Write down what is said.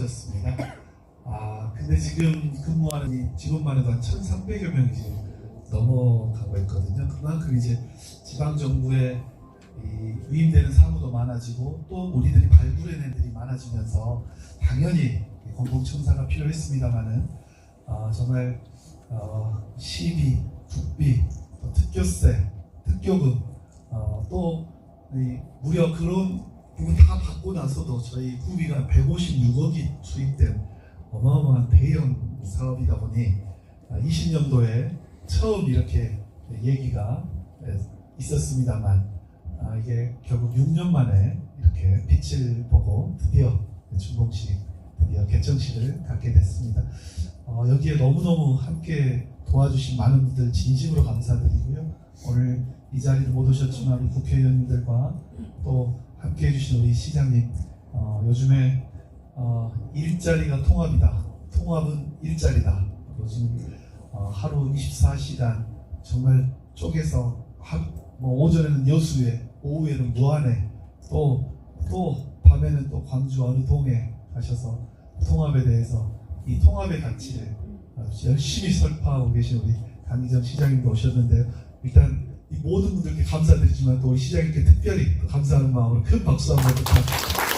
많아졌습니다. 아 근데 지금 근무하는 이 직원만 해도 한 1,300여 명이 지금 넘어가고 있거든요. 그만큼 이제 지방 정부에 이 위임되는 사무도 많아지고 또 우리들이 발굴해낸 들이 많아지면서 당연히 이 공공청사가 필요했습니다만은 아, 정말 어, 시비, 국비, 또 특교세, 특교금 어, 또 이, 무려 그런 부분 다 받고 나서도 저희 구비가 156억이 투입된 어마어마한 대형 사업이다 보니 20년도에 처음 이렇게 얘기가 예, 있었습니다만 아, 이게 결국 6년 만에 이렇게 빛을 보고 드디어 준공식 드디어 개정식을 갖게 됐습니다. 어, 여기에 너무너무 함께 도와주신 많은 분들 진심으로 감사드리고요. 오늘 이 자리를 못 오셨지만 우리 국회의원님들과 또 함께 해주신 우리 시장님 어, 요즘에 어, 일자리가 통합이다. 통합은 일자리다. 요즘 어, 하루 24시간 정말 쪼개서 하, 뭐 오전에는 여수에 오후에는 무안에 또 또 밤에는 또 광주 어느 동에 가셔서 통합에 대해서 이 통합의 가치를 열심히 설파하고 계신 우리 강기정 시장님도 오셨는데요. 일단 이 모든 분들께 감사드리지만 또 시장님께 특별히 또 감사하는 마음으로 큰 박수 한번 부탁드리겠습니다.